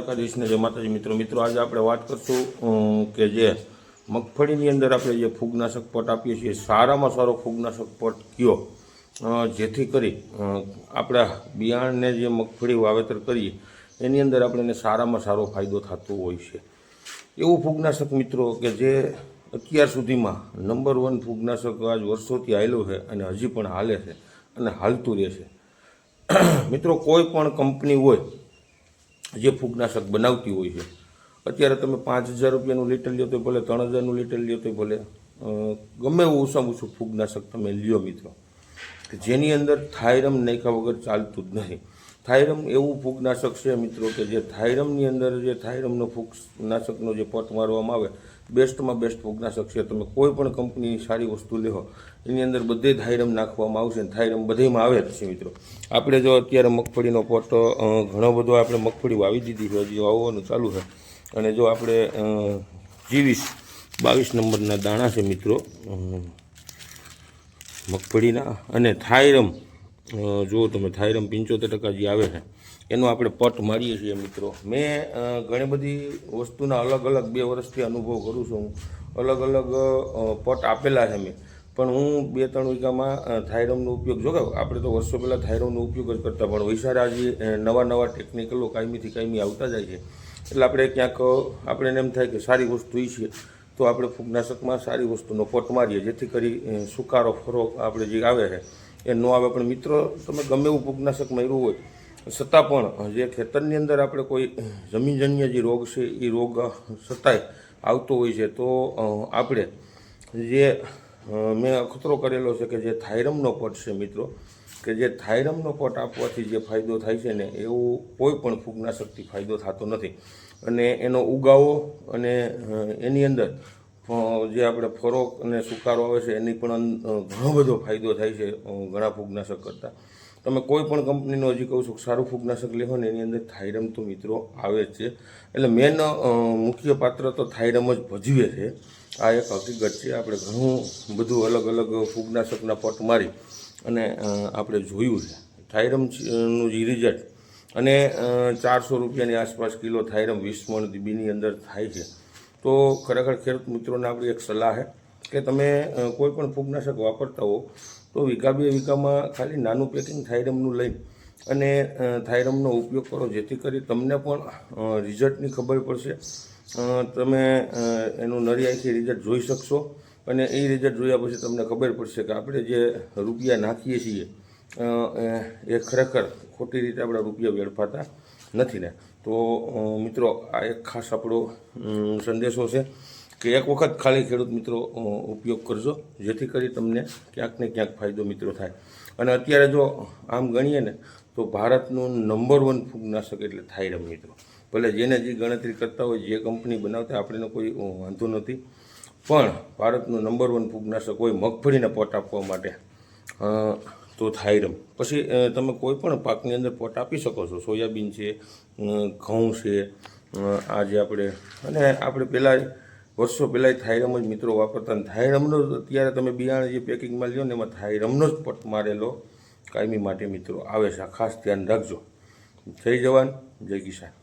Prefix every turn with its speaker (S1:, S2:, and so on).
S1: દ્વારકાધીશને જય માતાજી મિત્રો મિત્રો, આજે આપણે વાત કરશું કે જે મગફળીની અંદર આપણે જે ફૂગનાશક પટ આપીએ છીએ, સારામાં સારો ફૂગનાશક પટ કયો? જેથી કરી આપણા બિયારણને જે મગફળી વાવેતર કરીએ, એની અંદર આપણને સારામાં સારો ફાયદો થતો હોય છે. એવું ફૂગનાશક મિત્રો, કે જે અત્યાર સુધીમાં નંબર વન ફૂગનાશક આજ વર્ષોથી આવેલું છે અને હજી પણ હાલે છે અને હાલતું રહે છે. મિત્રો, કોઈ પણ કંપની હોય જે ફૂગનાશક બનાવતી હોય છે. અત્યારે તમે પાંચ હજાર રૂપિયાનું લીટર લ્યો તો ભલે, ત્રણ હજારનું લીટર લ્યો તો ભલે. ગમે એવું ઓછામાં ઓછું ફૂગનાશક તમે લ્યો મિત્રો. કે જેની અંદર થાયરમ નાખ્યા વગર ચાલતું જ નહીં. થાયરમ એવું ફૂગનાશક છે મિત્રો કે જે થાયરમની અંદર જે થાયરમનો ફૂગનાશકનો જે પટ મારવામાં આવે બેસ્ટમાં બેસ્ટ ફૂગનાશક છે તમે કોઈ પણ કંપનીની સારી વસ્તુ લેહો એની અંદર બધે થાયરમ નાખવામાં આવશે ને થાયરમ બધેમાં આવે જ છે મિત્રો. આપણે જો અત્યારે મગફળીનો પોટ ઘણો બધો આપણે મગફળી વાવી દીધી છે, હજી વાવવાનું ચાલુ છે. અને જો આપણે જીવીસ, બાવીસ નંબરના દાણા છે મિત્રો મગફળીના અને થાયરમ જુઓ તમે, થાયરમ પંચોતેર ટકા જે આવે છે, એનો આપણે પટ મારીએ છીએ મિત્રો. મેં ઘણી બધી વસ્તુના અલગ અલગ બે વર્ષથી અનુભવ કરું છું. હું અલગ અલગ પટ આપેલા છે મેં. પણ હું બે ત્રણ વીઘામાં થાયરમનો ઉપયોગ જો આપણે તો વર્ષો પહેલાં થાયરમનો ઉપયોગ જ કરતા, પણ વૈસારા જે નવા નવા ટેકનિકલો કાયમીથી કાયમી આવતા જાય છે. એટલે આપણે ક્યાંક, આપણે એમ થાય કે સારી વસ્તુ એ છે, તો આપણે ફૂગનાશકમાં સારી વસ્તુનો પટ મારીએ, જેથી કરી સુકારો, ફરો આપણે જે આવે છે એ ન આવે. પણ મિત્રો, તમે ગમે એવું ફૂગનાશક માર્યું હોય, છતાં પણ જે ખેતરની અંદર આપણે કોઈ જમીનજન્ય જે રોગ છે, એ રોગ છતાંય આવતો હોય છે, તો આપણે જે મેં અખતરો કરેલો છે કે જે થાયરમનો પટ છે મિત્રો, કે જે થાયરમનો પટ આપવાથી જે ફાયદો થાય છે ને, એવું કોઈ પણ ફૂગનાશકથી ફાયદો થતો નથી. અને એનો ઉગાવો અને એની અંદર જે આપણે ફરોક અને સુકારો આવે છે, એની પણ ઘણો બધો ફાયદો થાય છે ઘણા ફૂગનાશક કરતાં. તમે કોઈ પણ કંપનીનું હજી કહું છું સારું ફૂગનાશક લેવો ને, એની અંદર થાયરમ તો મિત્રો આવે જ છે. એટલે મેન મુખ્ય પાત્ર તો થાઇરમ જ ભજવે છે. આ એક હકીકત છે. આપણે ઘણું બધું અલગ અલગ ફૂગનાશકના પટ મારી અને આપણે જોયું છે. થાઇરમનું જે રિઝલ્ટ અને ચારસો રૂપિયાની આસપાસ કિલો થાયરમ વીસ મણ બીની અંદર થાય છે. તો ખરેખર ખેડૂત મિત્રોને આપણી એક સલાહ છે કે તમે કોઈ પણ ફૂગનાશક વાપરતા હો, તો વીઘા બે વીઘામાં ખાલી નાનું પેકિંગ થાઇરમનું લઈ અને થાઇરમનો ઉપયોગ કરો, જેથી કરી તમને પણ રિઝલ્ટની ખબર પડશે. તમે એનું નરી રિઝલ્ટ જોઈ શકશો અને એ રિઝલ્ટ જોયા પછી તમને ખબર પડશે કે આપણે જે રૂપિયા નાખીએ છીએ એ ખરેખર ખોટી રીતે આપણા રૂપિયા વેડફાતા નથી ને તો મિત્રો, આ એક ખાસ આપણો સંદેશો છે કે એક વખત ખાલી ખેડૂત મિત્રો ઉપયોગ કરજો, જેથી કરી તમને ક્યાંક ને ક્યાંક ફાયદો મિત્રો થાય. અને અત્યારે જો આમ ગણીએ ને, તો ભારતનું નંબર વન ફૂગનાશક એટલે થાઇરમ મિત્રો. ભલે જેને જે ગણતરી કરતા હોય, જે કંપની બનાવતા આપણને કોઈ વાંધો નથી. પણ ભારતનું નંબર વન ફૂગનાશક હોય મગફળીને પોટ આપવા માટે. તો થાયરમ પછી તમે કોઈ પણ પાકની અંદર પોટ આપી શકો છો. સોયાબીન છે ઘઉં છે આજે આપણે, અને આપણે પહેલાં વર્ષો પહેલાં થાયરમ જ મિત્રો વાપરતા અને થાયરમનો જ અત્યારે તમે બિયારણ જે પેકિંગમાં લ્યો ને એમાં થાયરમનો જ પટ મારેલો કાયમી માટે મિત્રો આવે છે. ખાસ ધ્યાન રાખજો. જય જવાન, જય કિસાન.